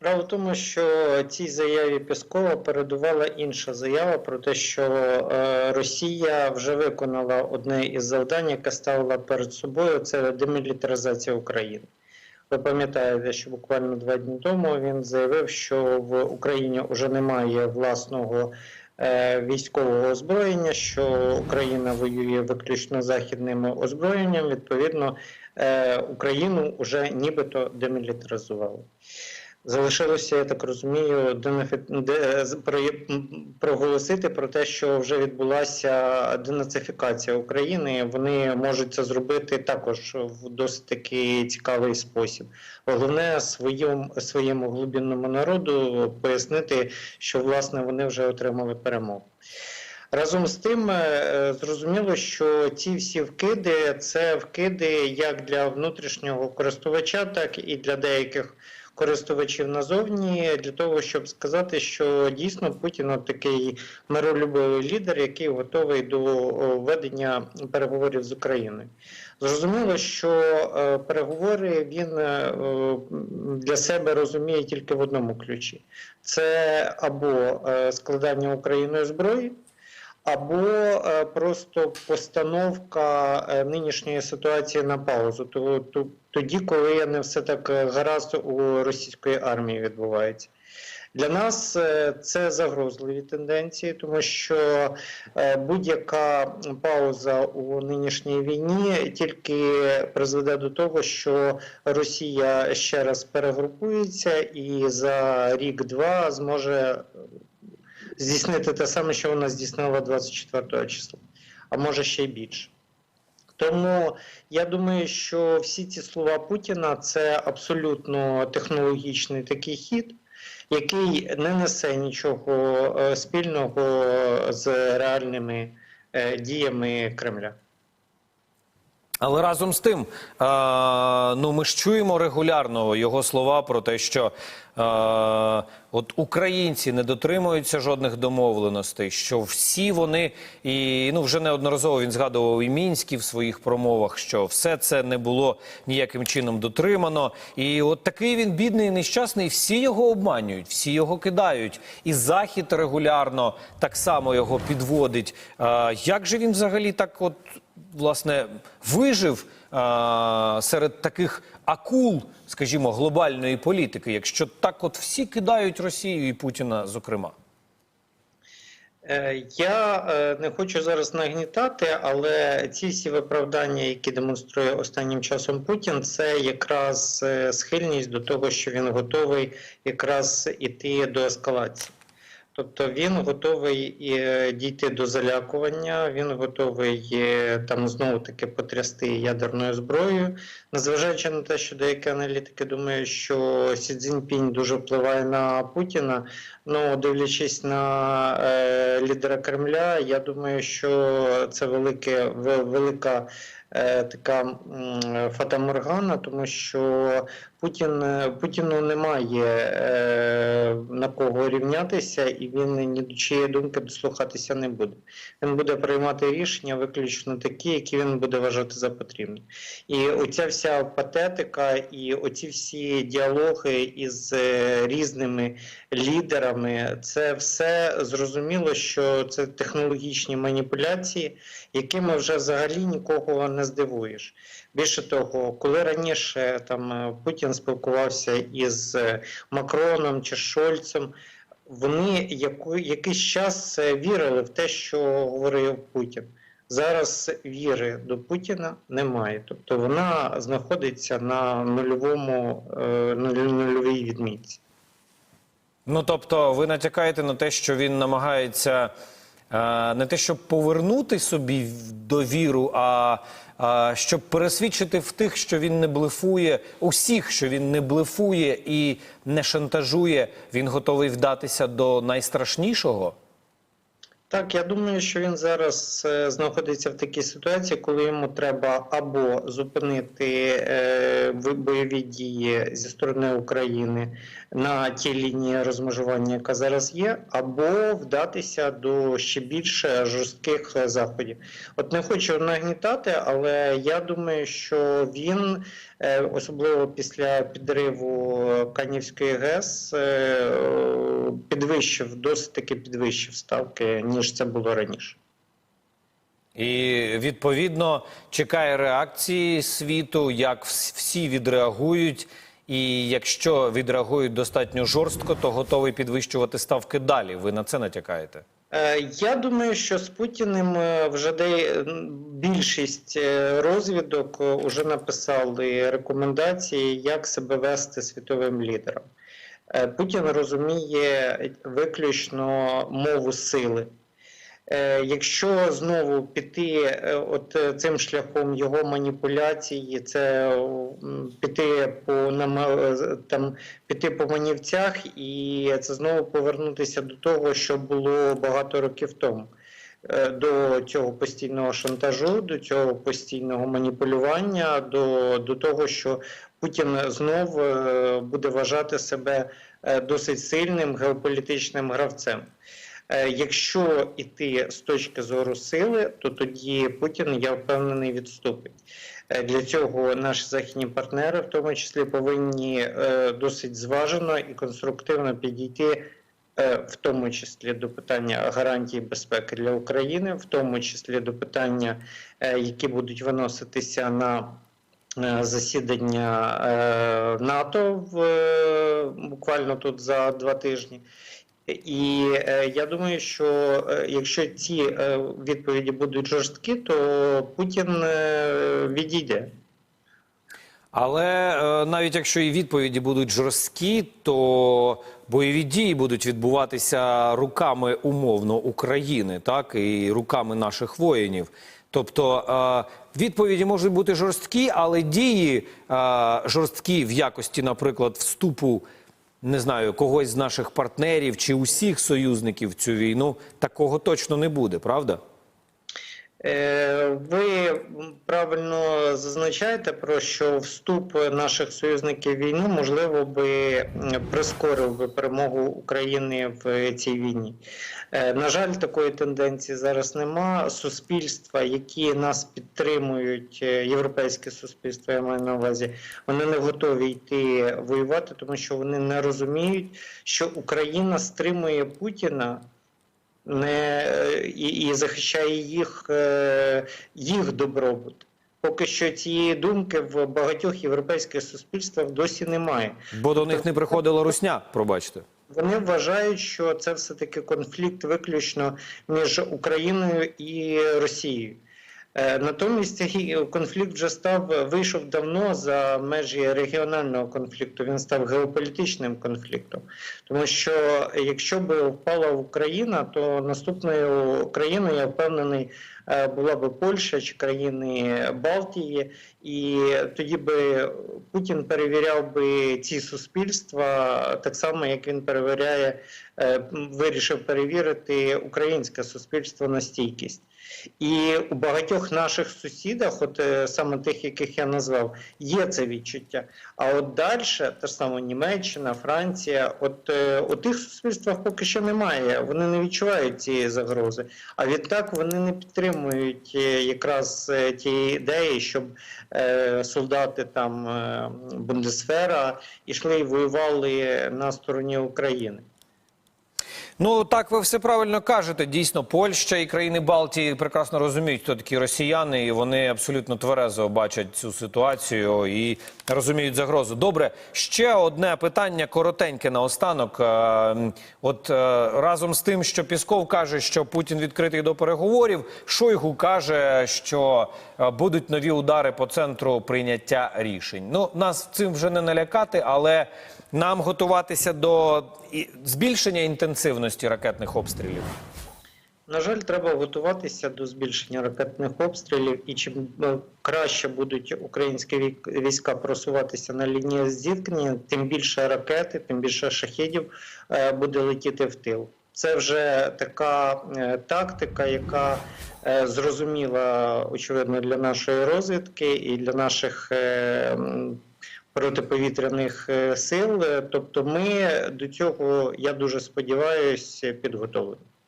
Справа в тому, що цій заяві Піскова передувала інша заява про те, що е, Росія вже виконала одне із завдань, яке ставила перед собою, це демілітаризація України. Ви пам'ятаєте, що буквально два дні тому він заявив, що в Україні вже немає власного е, військового озброєння, що Україна воює виключно західним озброєнням. Відповідно, е, Україну вже нібито демілітаризували. Залишилося, я так розумію, проголосити про те, що вже відбулася денацифікація України. Вони можуть це зробити також в досить таки цікавий спосіб. Головне своїм, своєму глибинному народу пояснити, що власне вони вже отримали перемогу. Разом з тим, е, зрозуміло, що ці всі вкиди це вкиди як для внутрішнього користувача, так і для деяких користувачів назовні, для того, щоб сказати, що дійсно Путін такий миролюбивий лідер, який готовий до ведення переговорів з Україною. Зрозуміло, що е, переговори він е, для себе розуміє тільки в одному ключі: це або е, складання Україною зброї або е, просто постановка е, нинішньої ситуації на паузу, то, то, тоді, коли не все так е, гаразд у російської армії відбувається. Для нас це загрозливі тенденції, тому що будь-яка пауза у нинішній війні тільки призведе до того, що Росія ще раз перегрупується і за рік-два зможе здійснити те саме, що вона здійснила 24 числа, а може ще й більше. Тому я думаю, що всі ці слова Путіна це абсолютно технологічний такий хід, який не несе нічого е, спільного з реальними е, діями Кремля. Але разом з тим, ну ми ж чуємо регулярно його слова про те, що от українці не дотримуються жодних домовленостей, що всі вони і ну вже неодноразово він згадував і мінські в своїх промовах, що все це не було ніяким чином дотримано. І от такий він бідний і нещасний. Всі його обманюють, всі його кидають. І захід регулярно так само його підводить. Як же він взагалі так от власне вижив а, серед таких акул, скажімо, глобальної політики, якщо так от всі кидають Росію і Путіна, зокрема. Е, Я е, не хочу зараз нагнітати, але ці всі виправдання, які демонструє останнім часом Путін, це якраз е, схильність до того, що він готовий якраз іти до ескалації. Тобто він готовий е, дійти до залякування, він готовий е, там знову таки потрясти ядерною зброєю, незважаючи на те, що деякі аналітики думають, що Сі Цзіньпінь дуже впливає на Путіна. Ну, дивлячись на е, лідера Кремля, я думаю, що це велике, велика така фатаморгана, тому що Путін, е, Путіну немає е, на кого рівнятися, і він ні до чиєї думки дослухатися не буде. Він буде приймати рішення виключно такі, які він буде вважати за потрібне. І оця вся патетика, і оці всі діалоги із е, різними лідерами, це все зрозуміло, що це технологічні маніпуляції, якими вже взагалі нікого не здивуєш. Більше того, коли раніше там е, Путін спілкувався із е, Макроном чи Шольцем, вони яку, якийсь час е, вірили в те, що говорив Путін. Зараз віри до Путіна немає, тобто вона знаходиться на нульовому нульовій відмітці. Ну тобто, ви натякаєте на те, що він намагається не те, щоб повернути собі довіру, а щоб пересвідчити в тих, що він не блефує, усіх, що він не блефує і не шантажує, він готовий вдатися до найстрашнішого. Так, я думаю, що він зараз е, знаходиться в такій ситуації, коли йому треба або зупинити е, бойові дії зі сторони України на тій лінії розмежування, яка зараз є, або вдатися до ще більше жорстких заходів. От не хочу нагнітати, але я думаю, що він, е, особливо після підриву Канівської ГЕС, підвищив, досить таки підвищив ставки, ніж це було раніше. І відповідно чекає реакції світу, як всі відреагують. І якщо відреагують достатньо жорстко, то готовий підвищувати ставки далі. Ви на це натякаєте? Е, Я думаю, що з Путіним е, вже де більшість е, розвідок е, вже написали рекомендації, як себе вести світовим лідером. Путін розуміє виключно мову сили. Е, Якщо знову піти е, от е, цим шляхом його маніпуляції, це піти по там піти по манівцях, і це знову повернутися до того, що було багато років тому. До цього постійного шантажу, до цього постійного маніпулювання, до, до того, що Путін знов буде вважати себе досить сильним геополітичним гравцем. Е, Якщо йти з точки зору сили, то тоді Путін, я впевнений, відступить. Е, Для цього наші західні партнери, в тому числі, повинні е, досить зважено і конструктивно підійти, в тому числі до питання гарантій безпеки для України, в тому числі до питання, які будуть виноситися на засідання НАТО в буквально тут за два тижні. І е, я думаю, що е, якщо ці е, відповіді будуть жорсткі, то Путін відійде. Але навіть якщо і відповіді будуть жорсткі, то бойові дії будуть відбуватися руками умовно України, так і руками наших воїнів. Тобто відповіді можуть бути жорсткі, але дії жорсткі в якості, наприклад, вступу не знаю, когось з наших партнерів чи усіх союзників в цю війну, такого точно не буде, правда? Е, Ви правильно зазначаєте про що вступ наших союзників в війну можливо би прискорив би перемогу України в цій війні. Е, На жаль, такої тенденції зараз нема. Суспільства, які нас підтримують, е, європейське суспільство, я маю на увазі, вони не готові йти воювати, тому що вони не розуміють, що Україна стримує Путіна не, і, і захищає їх, е, їх добробут. Поки що цієї думки в багатьох європейських суспільствах досі немає. Бо до них не приходила русня, пробачте. Вони вважають, що це все-таки конфлікт виключно між Україною і Росією. Е, Натомість конфлікт вже став вийшов давно за межі регіонального конфлікту. Він став геополітичним конфліктом. Тому що якщо б впала Україна, то наступною країною, я впевнений, була б Польща чи країни Балтії, і тоді би Путін перевіряв би ці суспільства так само, як він перевіряє, е, вирішив перевірити українське суспільство на стійкість. І у багатьох наших сусідах, от е, саме тих, яких я назвав, є це відчуття. А от далі, та ж саме Німеччина, Франція, от е, у тих суспільствах поки що немає. Вони не відчувають цієї загрози. А відтак вони не підтримують е, якраз ті ідеї, щоб е, солдати там е, Бундесфера йшли і воювали на стороні України. Ну так ви все правильно кажете. Дійсно, Польща і країни Балтії прекрасно розуміють, хто такі росіяни, і вони абсолютно тверезо бачать цю ситуацію і розуміють загрозу. Добре, ще одне питання коротеньке наостанок. Е, От е, разом з тим, що Пісков каже, що Путін відкритий до переговорів, Шойгу каже, що будуть нові удари по центру прийняття рішень. Ну нас цим вже не налякати, але нам готуватися до збільшення інтенсивності ракетних обстрілів. На жаль, треба готуватися до збільшення ракетних обстрілів, і чим е, краще будуть українські війська просуватися на лінії зіткнення, тим більше ракети, тим більше шахедів е, буде летіти в тил. Це вже така е, тактика, яка е, зрозуміла, очевидно, для нашої розвідки і для наших е, протиповітряних сил. Тобто, ми до цього, я дуже сподіваюся, підготовлені.